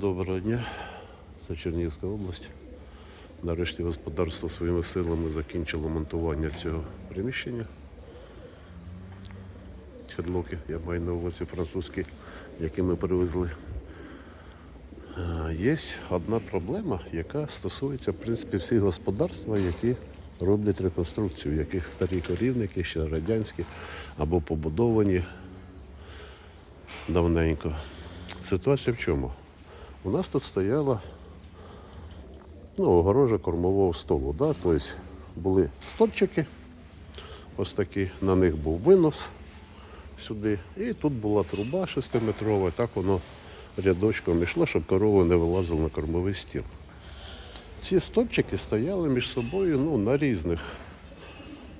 Доброго дня, це Чернігівська область. Нарешті господарство своїми силами закінчило монтування цього приміщення. Хедлоки, я маю на увазі французькі, які ми привезли. Е, Є одна проблема, яка стосується в принципі всіх господарств, які роблять реконструкцію, яких старі корівники, ще радянські або побудовані давненько. Ситуація в чому? У нас тут стояла ну, огорожа кормового столу. Да? Тобто були стопчики, ось такі, на них був винос сюди. І тут була труба 6-метрова, так воно рядочком йшло, щоб корова не вилазила на кормовий стіл. Ці стопчики стояли між собою ну, на різних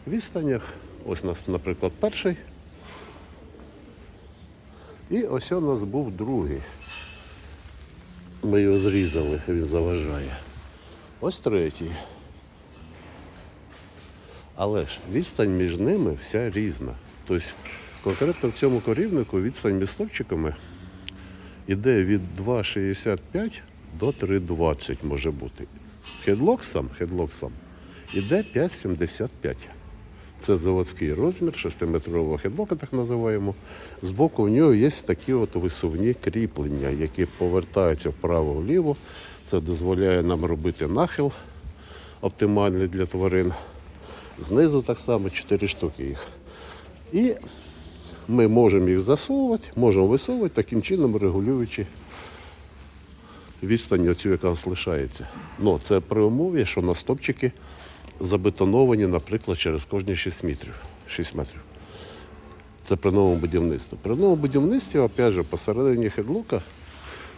відстанях. Ось у нас, наприклад, перший. І ось у нас був другий. Ми його зрізали, він заважає. Ось третій. Але ж відстань між ними вся різна. Тобто, конкретно в цьому корівнику відстань між стопчиками йде від 2,65 до 3,20 може бути. Хедлок сам, хедлок сам іде 5,75. Це заводський розмір, 6-метрового хедлока, так називаємо. Збоку в нього є такі от висувні кріплення, які повертаються вправо-вліво. Це дозволяє нам робити нахил оптимальний для тварин. Знизу так само 4 штуки їх. І ми можемо їх засовувати, можемо висовувати, таким чином регулюючи відстань оцю, яка нас лишається. Ну, це при умові, що на стопчики забетоновані, наприклад, через кожні 6 метрів. 6 метрів. Це при новому будівництві. При новому будівництві, опять же, посередині хедлука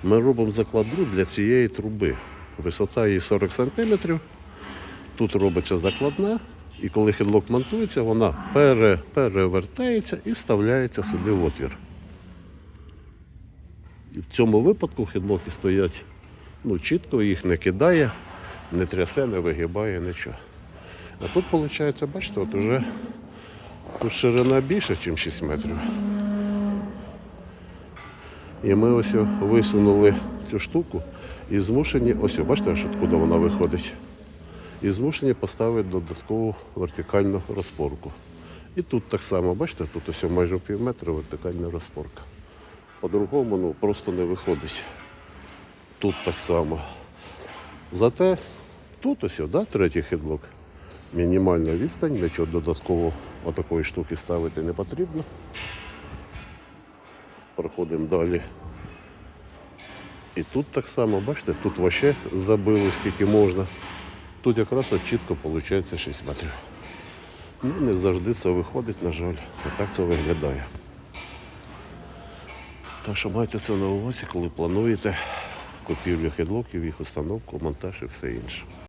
ми робимо закладну для цієї труби. Висота її 40 см. Тут робиться закладна, і коли хедлок монтується, вона пере, перевертається і вставляється сюди в отвір. І в цьому випадку хедлоки стоять ну, чітко, їх не кидає, не трясе, не вигибає, нічого. А тут, виходить, бачите, от уже тут ширина більше, ніж 6 метрів. І ми ось висунули цю штуку і змушені, ось бачите, откуда вона виходить. І змушені поставити додаткову вертикальну розпорку. І тут так само, бачите, тут ось майже пів метра вертикальна розпорка. По-другому ну, просто не виходить. Тут так само. Зате тут ось, да, третій хедлок. Мінімальна відстань, нічого додатково отакої штуки ставити не потрібно. Проходимо далі. І тут так само, бачите, тут вообще забили скільки можна. Тут якраз чітко виходить 6 метрів. Ну, не завжди це виходить, на жаль. Отак це виглядає. Так що майте це на увазі, коли плануєте купівлю хедлоків, їх установку, монтаж і все інше.